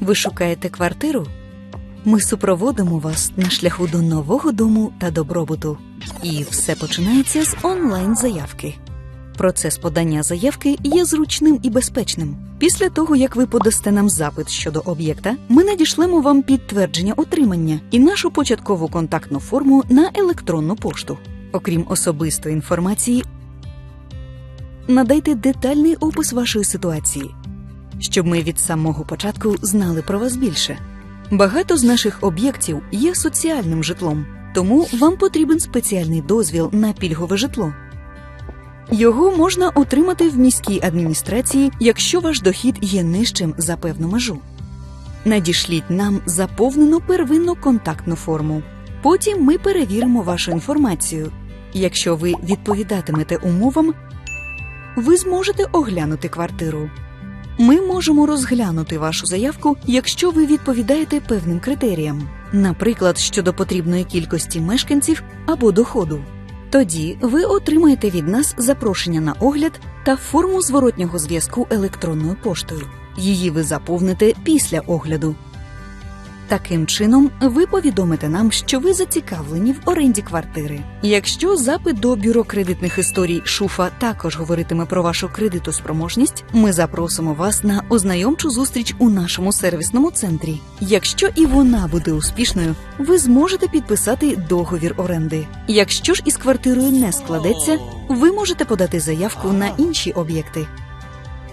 Ви шукаєте квартиру? Ми супроводимо вас на шляху до нового дому та добробуту. І все починається з онлайн-заявки. Процес подання заявки є зручним і безпечним. Після того, як ви подасте нам запит щодо об'єкта, ми надішлемо вам підтвердження отримання і нашу початкову контактну форму на електронну пошту. Окрім особистої інформації, надайте детальний опис вашої ситуації, щоб ми від самого початку знали про вас більше. Багато з наших об'єктів є соціальним житлом, тому вам потрібен спеціальний дозвіл на пільгове житло. Його можна отримати в міській адміністрації, якщо ваш дохід є нижчим за певну межу. Надішліть нам заповнену первинну контактну форму. Потім ми перевіримо вашу інформацію. Якщо ви відповідатимете умовам, ви зможете оглянути квартиру. Ми можемо розглянути вашу заявку, якщо ви відповідаєте певним критеріям, наприклад, щодо потрібної кількості мешканців або доходу. Тоді ви отримаєте від нас запрошення на огляд та форму зворотнього зв'язку електронною поштою. Її ви заповните після огляду. Таким чином, ви повідомите нам, що ви зацікавлені в оренді квартири. Якщо запит до бюро кредитних історій Шуфа також говоритиме про вашу кредитоспроможність, ми запросимо вас на ознайомчу зустріч у нашому сервісному центрі. Якщо і вона буде успішною, ви зможете підписати договір оренди. Якщо ж із квартирою не складеться, ви можете подати заявку на інші об'єкти.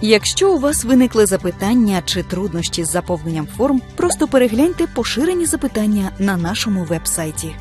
Якщо у вас виникли запитання чи труднощі з заповненням форм, просто перегляньте поширені запитання на нашому веб-сайті.